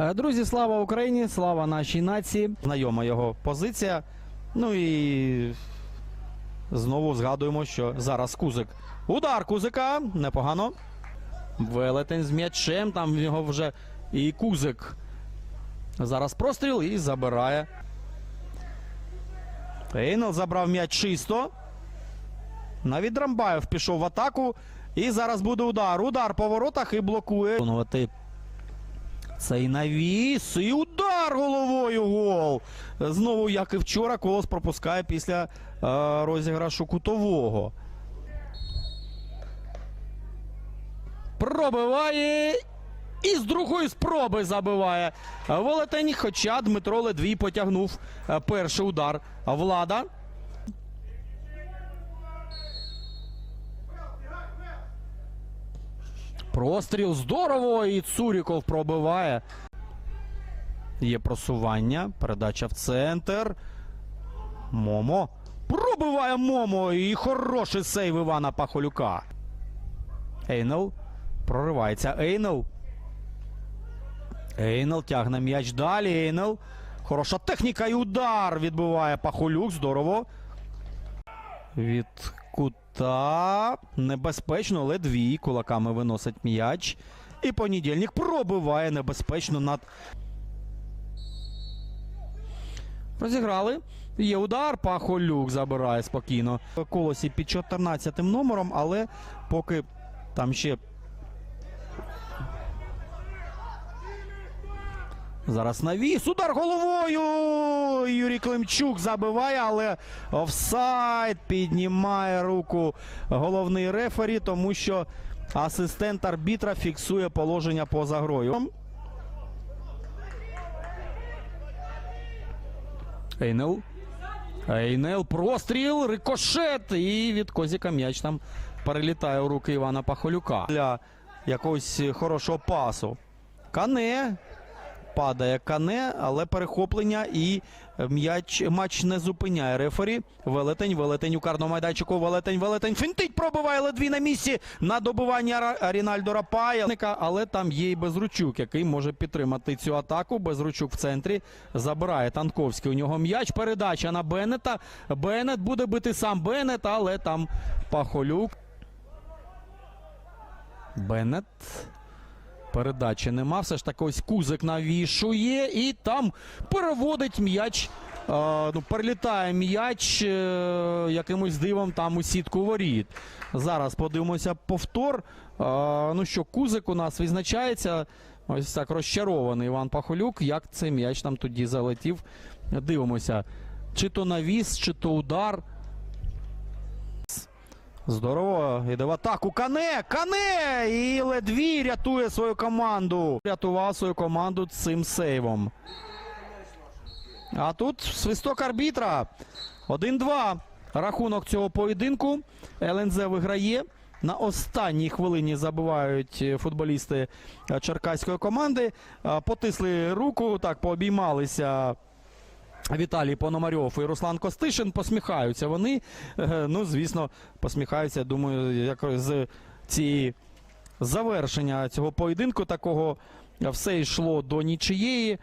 Е, Друзі, слава Україні, слава нашій нації. Знайома його позиція. Ну і знову згадуємо, що зараз Кузик. Удар Кузика. Непогано. Велетень з м'ячем. Там в нього вже і Кузик. Зараз простріл і забирає. Ейнел забрав м'яч чисто. Навіть Драмбаєв пішов в атаку. І зараз буде удар. Удар по воротах і блокує. Цей навіс і удар головою гол. Знову, як і вчора, колос пропускає після е, розіграшу кутового. Пробиває. І з другої спроби забиває Велетень. Хоча Дмитро Ледвій потягнув е, перший удар. Влада. Простріл здорово. І Цуріков пробиває. Є просування. Передача в центр. Момо. Пробиває Момо. І хороший сейв Івана Пахолюка. Ейнел. Проривається. Ейнел. Ейнел тягне м'яч далі. Ейнел. Хороша техніка і удар відбиває Пахолюк. Здорово. Від кута. Небезпечно. Ледвій кулаками виносить м'яч. І понедільник пробиває небезпечно над. Розіграли. Є удар. Пахолюк забирає спокійно. Колосі під 14 номером, але поки там ще. Зараз навіс. Удар головою. Юрій Климчук забиває, але офсайд піднімає руку головний рефері, тому що асистент арбітра фіксує положення поза грою. Ейнел. Ейнел, простріл, рикошет. І від Козіка м'яч там перелітає у руки Івана Пахолюка. Для якогось хорошого пасу. Кане. Падає кане, але перехоплення і м'яч матч не зупиняє рефері. Велетень, велетень у карному майданчику. Велетень, велетень. Фінтить пробиває ледві на місці на добування Ра- Рінальдо Рапая. Але там є і Безручук, який може підтримати цю атаку. Безручук в центрі забирає Танковський. У нього м'яч. Передача на Беннета. Беннет буде бити сам Беннет, але там Пахолюк. Беннет. Передачі нема. Все ж таки ось Кузик навішує і там переводить м'яч. е, ну, перелітає м'яч е, якимось дивом там у сітку воріт. Зараз подивимося повтор. Е, ну що, Кузик у нас відзначається. Ось так розчарований Іван Пахолюк. Як цей м'яч там тоді залетів. Дивимося. Чи то навіс, чи то удар. Здорово, іде в атаку. Кане! Кане! І Ледвій рятує свою команду. Рятував свою команду цим сейвом. А тут свисток арбітра. 1-2. Рахунок цього поєдинку. ЛНЗ виграє. На останній хвилині забивають е, футболісти е, черкаської команди. Потисли руку, так пообіймалися. Віталій Пономарьов і Руслан Костишин посміхаються. Вони, е, ну, звісно, посміхаються. Думаю, як з цієї завершення цього поєдинку такого все йшло до нічиєї.